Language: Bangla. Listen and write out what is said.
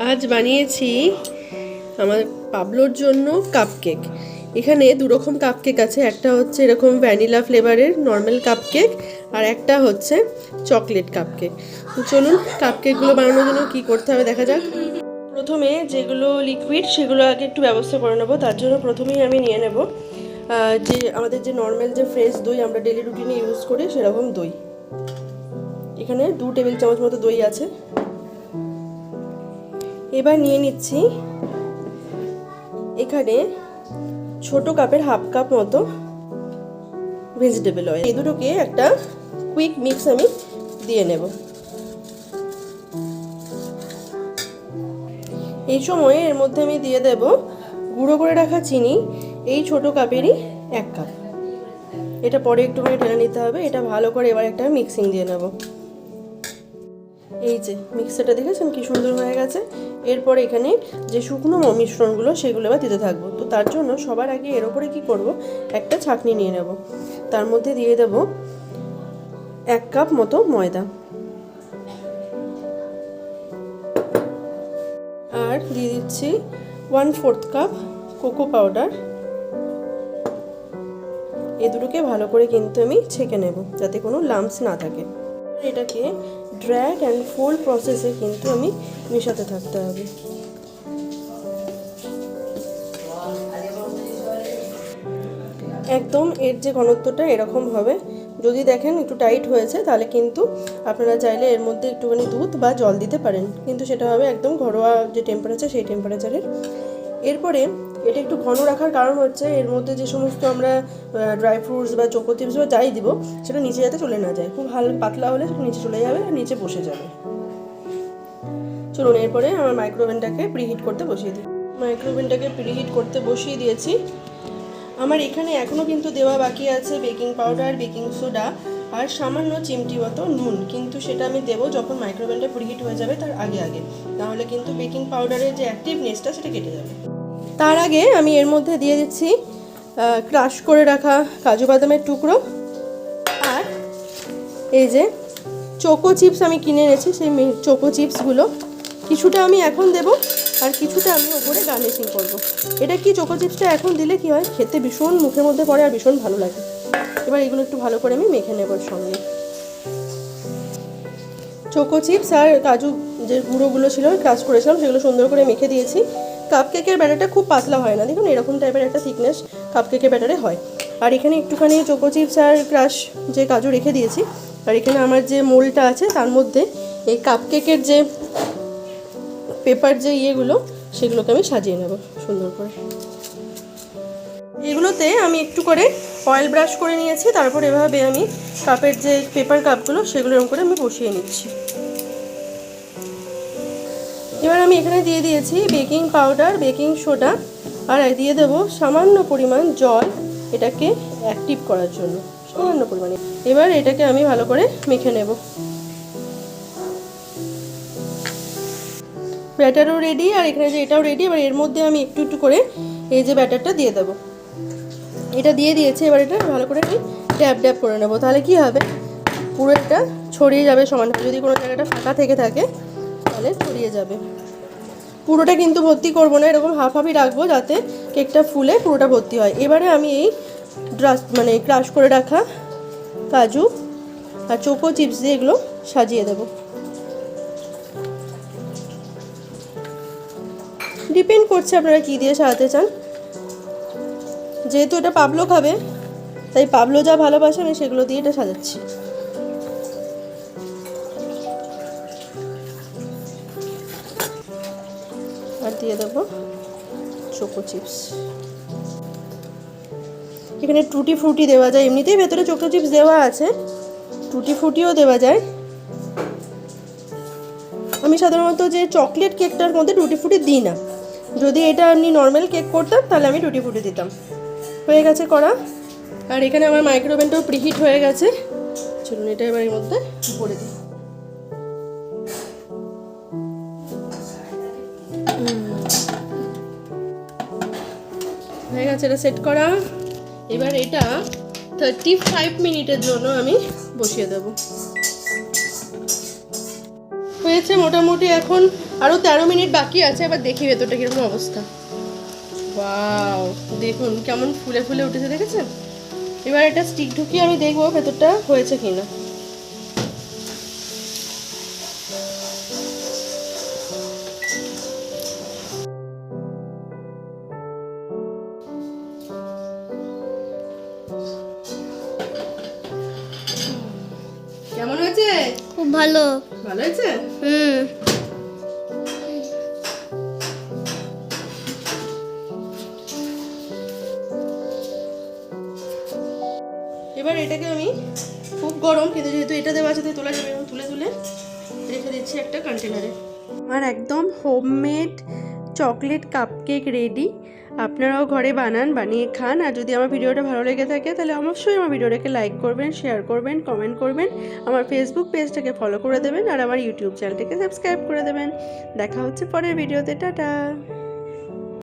আজ বানিয়েছি আমার পাবলোর জন্য কাপকেক এখানে দু রকম কাপকেক আছে, একটা হচ্ছে এরকম ভ্যানিলা ফ্লেভারের নর্মাল কাপকেক আর একটা হচ্ছে চকলেট কাপকেক তো চলুন কাপকেকগুলো বানানোর জন্য কী করতে হবে দেখা যাক। প্রথমে যেগুলো লিকুইড সেগুলো আগে একটু ব্যবস্থা করে নেব, তার জন্য প্রথমেই আমি নিয়ে নেব যে আমাদের যে নর্মাল যে ফ্রেশ দই আমরা ডেলি রুটিনে ইউজ করি সেরকম দই। এখানে দু টেবিল চামচ মতো দই আছে। এবার নিয়ে নিচ্ছি এখানে ছোট কাপের হাফ কাপ মতো ভেজিটেবল অয়েল এই দুটোকে একটা কুইক মিক্স আমি দিয়ে নেব। এই সময়ে এর মধ্যে আমি দিয়ে দেব গুঁড়ো করে রাখা চিনি, এই ছোট কাপেরই এক কাপ। এটা পরে একটুখানি ঢেলে নিতে হবে, এটা ভালো করে এবার একটা মিক্সিং দিয়ে নেব। এই যে মিক্সারটা দেখেছেন? কি সুন্দর হয়ে গেছে। এরপরে এখানে যে শুকনো মিশ্রণগুলো, সেগুলো এবার দিতে থাকব। তো তার জন্য সবার আগে এর ওপরে কী করব? একটা ছাঁকনি নিয়ে নেব। তার মধ্যে দিয়ে দেব এক কাপ মতো ময়দা। আর দিয়ে দিচ্ছি one fourth cup cocoa powder এ দুটোকে ভালো করে কিন্তু আমি ছেঁকে নেব, যাতে কোনো লাম্পস না থাকে। এটাকে ড্র্যাগ অ্যান্ড ফোল্ড প্রসেসে কিন্তু আমি মেশাতে থাকতে হবে। একদম এর যে ঘনত্বটা এরকম হবে। যদি দেখেন একটু টাইট হয়েছে, তাহলে কিন্তু আপনারা চাইলে এর মধ্যে একটুখানি দুধ বা জল দিতে পারেন। কিন্তু সেটা হবে একদম ঘরোয়া যে টেম্পারেচার সেই টেম্পারেচারের এরপরে এটা একটু ঘন রাখার কারণ হচ্ছে এর মধ্যে যে সমস্ত আমরা ড্রাই ফ্রুটস বা চোকো চিপস বা যাই দিব, সেটা নিচে যাতে চলে না যায়। খুব হাল পাতলা হলে সেটা নিচে চলে যাবে আর নিচে বসে যাবে। চলুন এরপরে আমার মাইক্রোওভেনটাকে প্রিহিট করতে বসিয়ে দিই। মাইক্রোওভেনটাকে প্রিহিট করতে বসিয়ে দিয়েছি। আমার এখানে এখনও কিন্তু দেওয়া বাকি আছে বেকিং পাউডার বেকিং সোডা আর সামান্য চিমটি মতো নুন। কিন্তু সেটা আমি দেবো যখন মাইক্রোওভেনটা প্রিহিট হয়ে যাবে তার আগে আগে। তাহলে কিন্তু বেকিং পাউডারের যে অ্যাক্টিভনেসটা সেটা কেটে যাবে। তার আগে আমি এর মধ্যে দিয়ে দিচ্ছি ক্রাশ করে রাখা কাজু বাদামের টুকরো। আর এই যে চোকো চিপস আমি কিনে এনেছি, সেই চোকো চিপসগুলো কিছুটা আমি এখন দেব আর কিছুটা আমি ওপরে গার্নিশিং করব। এটা কি চোকো চিপসটা এখন দিলে কি হয়? খেতে ভীষণ মুখের মধ্যে পড়ে আর ভীষণ ভালো লাগে। এবার এগুলো একটু ভালো করে আমি মেখে নেব সঙ্গে। চোকো চিপস আর কাজু যে গুঁড়োগুলো ছিল ক্রাশ করেছিলাম, সেগুলো সুন্দর করে মেখে দিয়েছি। কাপ কেকের ব্যাটারটা খুব পাতলা হয় না। দেখুন, এরকম টাইপের একটা থিকনেস কাপ কেকের ব্যাটারে হয়। আর এখানে একটুখানি চোকো চিপস আর ক্রাশ যে কাজু রেখে দিয়েছি, আর এখানে আমার যে মোলটা আছে, তার মধ্যে এই কাপ কেকের যে পেপার যে ইয়েগুলো, সেগুলোকে আমি সাজিয়ে নেব সুন্দর করে। এগুলোতে আমি একটু করে অয়েল ব্রাশ করে নিয়েছি, তারপর এভাবে আমি কাপের যে পেপার কাপগুলো সেগুলো এরকম করে আমি বসিয়ে নিচ্ছি। এবার আমি এখানে দিয়ে দিয়েছি বেকিং পাউডার, বেকিং সোডা, আর দিয়ে দেব সামান্য পরিমাণ জল এটাকে অ্যাক্টিভ করার জন্য, সামান্য পরিমাণে। এবার এটাকে আমি ভালো করে মেখে নেব। ব্যাটারও রেডি আর এখানে যে এটাও রেডি এবার এর মধ্যে আমি একটু একটু করে এই যে ব্যাটারটা দিয়ে দেবো। এটা দিয়ে দিয়েছে, এবার এটা ভালো করে আমি ড্যাব ড্যাব করে নেব। তাহলে কি হবে? পুরো এটা ছড়িয়ে যাবে সমানভাবে যদি কোনো জায়গাটা ফাঁকা থেকে থাকে তাহলে ছড়িয়ে যাবে। পুরোটা কিন্তু ভর্তি করব না, এরকম হাফ হাফই রাখব যাতে কেকটা ফুলে পুরোটা ভর্তি হয়। এবারে আমি এই ড্রাস মানে ক্রাশ করে রাখা কাজু আর চোকো চিপস দিয়ে এগুলো সাজিয়ে দেবো। ডিপেন্ড করছে আপনারা কী দিয়ে সাজাতে চান। যেহেতু এটা পাবলো খাবে, তাই পাবলো যা ভালোবাসে আমি সেগুলো দিয়ে এটা সাজাচ্ছি। দিয়ে দেবো চোকো চিপস এখানে টুটি ফ্রুটি দেওয়া যায়, এমনিতেই ভেতরে চোকো চিপস দেওয়া আছে। টুটি ফ্রুটিও দেওয়া যায়। আমি সাধারণত যে চকলেট কেকটার মধ্যে টুটি ফুটি দিই না। যদি এটা আপনি নর্মাল কেক করতাম তাহলে আমি টুটি ফুটি দিতাম। হয়ে গেছে করা আর এখানে আমার মাইক্রোওভেনটাও প্রিহিট হয়ে গেছে। চলুন এটা এবার এর মধ্যে ভরে দিই। এটা সেট করা। এবার এটা থার্টি ফাইভ মিনিটের জন্য আমি বসিয়ে দেবো। হয়েছে মোটামুটি এখন আরও তেরো মিনিট বাকি আছে, এবার দেখি ভেতরটা কীরকম অবস্থা। ওয়াও দেখুন কেমন ফুলে ফুলে উঠেছে, দেখেছেন? এবার এটা স্টিক ঢুকিয়ে আমি দেখব ভেতরটা হয়েছে কিনা। খুব ভালো। ভালো হয়েছে? হুম। এবার এটাকে আমি খুব গরম কিন্তু যেহেতু এটা দেওয়া আছে তোলা যাবে এবং তুলে তুলে রেখে দিচ্ছি একটা কন্টেনারে আমার একদম হোমমেড চকলেট কাপকেক রেডি আপনারাও ঘরে বানান, বানিয়ে খান। আর যদি আমার ভিডিওটা ভালো লেগে থাকে, তাহলে অবশ্যই আমার ভিডিওটাকে লাইক করবেন শেয়ার করবেন কমেন্ট করবেন। আমার ফেসবুক পেজটাকে ফলো করে দেবেন আর আমার ইউটিউব চ্যানেলটাকে সাবস্ক্রাইব করে দেবেন। দেখা হচ্ছে পরের ভিডিওতে, টাটা!